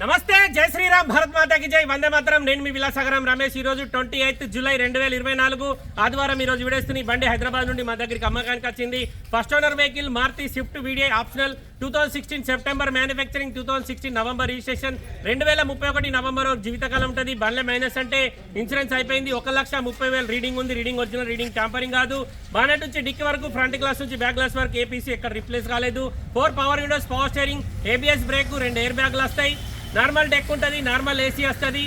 నమస్తే జై శ్రీరామ్ భారత్ మాతాకి జై. వందే మాత్రం. నేను మీ విలాసాగరం రమేష్. ఈ రోజు ట్వంటీ ఎయిత్ జూలై రెండు వేల ఇరవై నాలుగు. ఆదివారం ఈ రోజు విడేస్తున్న బండి హైదరాబాద్ నుండి మా దగ్గరికి అమ్మకానికి వచ్చింది. First owner vehicle Maruti Swift VDI optional. Two thousand sixteen September manufacturing two thousand sixteen November registration రెండు వేల ముప్పై ఒకటి నవంబర్ ఒక జీవితకాలం ఉంటుంది. బండ్ల మైనస్ అంటే ఇన్సూరెన్స్ అయిపోయింది. ఒక లక్ష ముప్పై వేలు రీడింగ్ ఉంది. రీడింగ్ ఒరిజినల్ రీడింగ్ ట్యాంపరింగ్ కాదు. బానెట్ నుంచి డిక్కి వరకు ఫ్రంట్ గ్లాస్ నుంచి బ్యాక్ గ్లాస్ వరకు ఏపీసీ ఎక్కడ రిప్లేస్ కాలేదు. Four power windows power steering ABS brake రెండు ఎయిర్ బ్యాగ్లు వస్తాయి. నార్మల్ డెక్ ఉంటుంది. నార్మల్ ఏసీ వస్తుంది.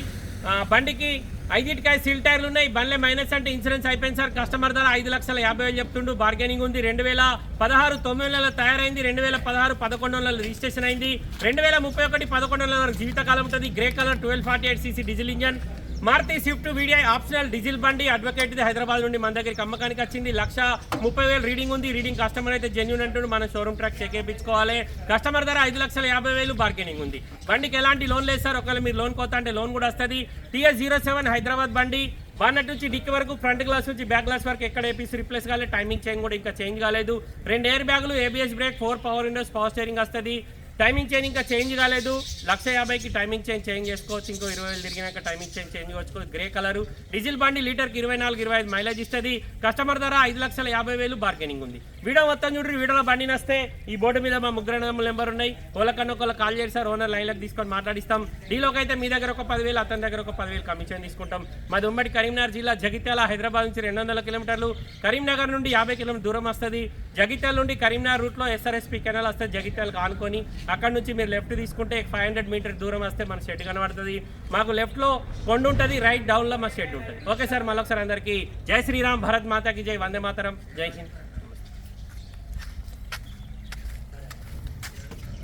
బండికి ఐదింటికాయ సీల్ టైర్లు ఉన్నాయి. బండ్లే మైనస్ అంటే ఇన్సూరెన్స్ అయిపోయింది సార్. కస్టమర్ ధర ఐదు లక్షల యాభై వేలు చెప్తుండు. బార్గెనింగ్ ఉంది. రెండు వేల పదహారు తొమ్మిది నెలల తయారైంది. రెండు వేల పదహారు పదకొండు నెలలు రిజిస్ట్రేషన్ అయింది. రెండు వేల ముప్పై ఒకటి పదకొండు నెలల వరకు జీవితకాలం ఉంటుంది. Grey colour twelve forty eight CC diesel engine. Maruti Swift VDI optional diesel బండి అడ్వకేట్ హైదరాబాద్ నుండి మన దగ్గరికి అమ్మకానికి వచ్చింది. లక్ష ముప్పై వేలు రీడింగ్ ఉంది. రీడింగ్ కస్టమర్ అయితే జెన్యున్ అంటుండు. మనం షోరూమ్ ట్రాక్ చెక్ చేయించుకోవాలి. కస్టమర్ ధర ఐదు లక్షల యాభై వేలు బార్గెనింగ్ ఉంది. బండికి ఎలాంటి లోన్ లేదు సార్. ఒకవేళ మీరు లోన్ కోతా అంటే లోన్ కూడా వస్తుంది. టీఎస్ జీరో సెవెన్ హైదరాబాద్ బండి. బాన్నట్ నుంచి డిక్కి వరకు ఫ్రంట్ గ్లాస్ నుంచి బ్యాక్ గ్లాస్ వరకు ఎక్కడ ఏపీసీ రిప్లేస్ కాలేదు. టైమింగ్ చేంజ్ కూడా ఇంకా చేంజ్ కాలేదు. రెండు ఎయిర్ బ్యాగులు ABS brake four power windows power steering వస్తుంది. టైమింగ్ చేంజ్ ఇంకా చేంజ్ కాలేదు. లక్ష యాభైకి టైమింగ్ చేంజ్ చేంజ్ చేసుకోవచ్చు. ఇంకో ఇరవై వేలు తిరిగినాక టైమింగ్ చేంజ్ చేంజ్ చేసుకోవచ్చు గ్రే కలర్ డీజిల్ బండి లీటర్కి ఇరవై నాలుగు ఇరవై ఐదు మైలేజ్ ఇస్తుంది. కస్టమర్ ధర ఐదు లక్షల యాభై వేలు బార్గెనింగ్ ఉంది. వీడియో మొత్తం చూడండి వీడియోలో బండి నస్తే. ఈ బోర్డు మీద మా ముగ్గురు నెంబర్ ఉన్నాయి. ఒకళ్ళకన్నా ఒకళ్ళు కాల్ చేశారు ఓనర్ లైన్లకు తీసుకొని మాట్లాడిస్తాం. డీలోకి అయితే మీ దగ్గర ఒక పదివేలు అతని దగ్గర ఒక పదివేలు కమిషన్ తీసుకుంటాం. మాది ఉమ్మడి కరీంనగర్ జిల్లా జగిత్యాల హైదరాబాద్ నుంచి రెండు వందల కిలోమీటర్లు. కరీంనగర్ నుండి యాభై కిలోమీటర్ దూరం వస్తుంది. జగిత్యాల నుండి కరీంనగర్ రూట్లో ఎస్ఆర్ఎస్పీ కెనాల్ వస్తుంది. జగిత్యాలకు ఆనుకొని అక్కడ నుంచి మీరు లెఫ్ట్ తీసుకుంటే ఫైవ్ హండ్రెడ్ మీటర్ దూరం వస్తే మన షెడ్ కనబడుతుంది. మాకు లెఫ్ట్లో కొండ ఉంటుంది రైట్ డౌన్లో మా షెడ్ ఉంటుంది. ఓకే సార్ మళ్ళొకసారి అందరికీ జై శ్రీరామ్ భరత్ మాతాకి జై వందే మాతరం. జై హింద్.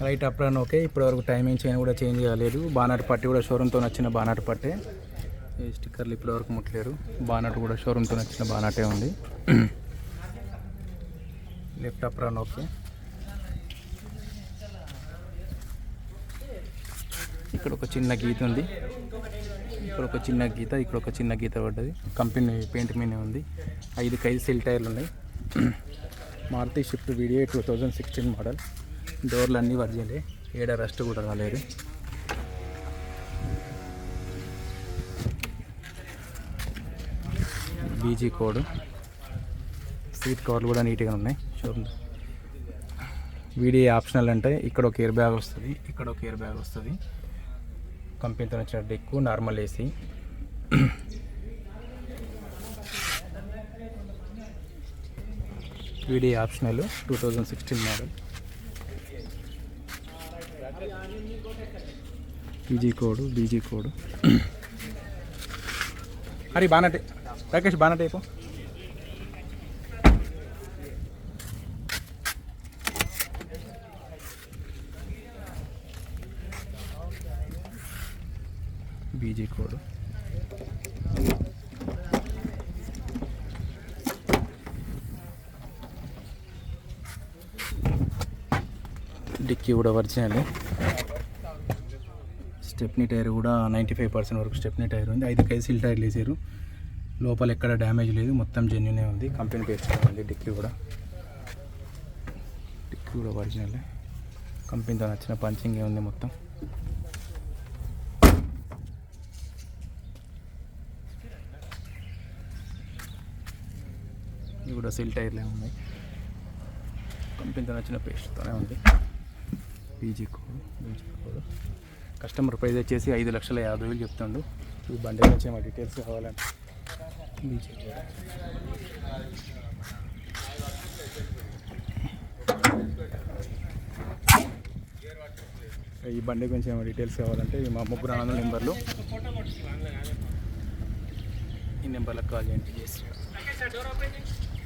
రైట్ అప్రాన్ ఓకే ఇప్పటివరకు టైమింగ్ చైన్ కూడా చేంజ్ కాలేదు. బానట్ పట్టి కూడా షోరూమ్తో వచ్చిన బానట్ పట్టే. ఈ స్టిక్కర్లు ఇప్పటివరకు ముట్టలేరు. బానట్ కూడా షోరూమ్తో వచ్చిన బానాటే ఉంది. లెఫ్ట్ అప్రాన్ ఓకే ఇక్కడ ఒక చిన్న గీత ఉంది. ఇక్కడ ఒక చిన్న గీత ఇక్కడ ఒక చిన్న గీత పడ్డది. కంపెనీ పెయింట్ మీనే ఉంది. ఐదు కైదు సిల్ టైర్లు ఉన్నాయి. Maruti Swift VDI two thousand sixteen model. డోర్లు అన్నీ వర్జిలే ఏడ రస్ట్ కూడా రాలేదు. బీజీ కోడ్ సీట్ కవర్లు కూడా నీట్గా ఉన్నాయి. షోరూమ్ వీడియో ఆప్షనల్ అంటే ఇక్కడ ఒక ఇయర్ బ్యాగ్ వస్తుంది. ఇక్కడ ఒక ఇయర్ బ్యాగ్ వస్తుంది. కంపెనీతో వచ్చిన deck normal AC VDI optional two thousand sixteen model. BG code BG code. అరే బానటే రాకేష్ బానటే అయిపో బీజీ కోడ్. డిక్కీ కూడా ఒరిజినల్ స్టెప్నీ టైర్ కూడా నైంటీ ఫైవ్ పర్సెంట్ వరకు స్టెప్నీ టైర్ ఉంది. ఐదు కైసిల్ టైర్లు వేసారు. లోపల ఎక్కడ డ్యామేజ్ లేదు. మొత్తం జెన్యునే ఉంది. కంపెనీ పేస్ట్ ఉంది డిక్కీ కూడా. డిక్కీ కూడా ఒరిజినల్ కంపెనీతో నచ్చిన పంచింగ్ ఉంది మొత్తం. ఇవి కూడా సెల్ టైర్లే ఉన్నాయి. కంపెనీతో నచ్చిన పేస్ట్తోనే ఉంది. PG code BG code. Customer price వచ్చేసి ఐదు లక్షల యాభై వేలు చెప్తుండు. ఈ బండి గురించి ఏమైనా డీటెయిల్స్ కావాలంటే బీజీ ఈ బండి గురించి ఏమైనా డీటెయిల్స్ కావాలంటే ఈ మా ముగ్గురు ఆనంద నెంబర్లు. ఈ నెంబర్లకు కాల్ చేయండి.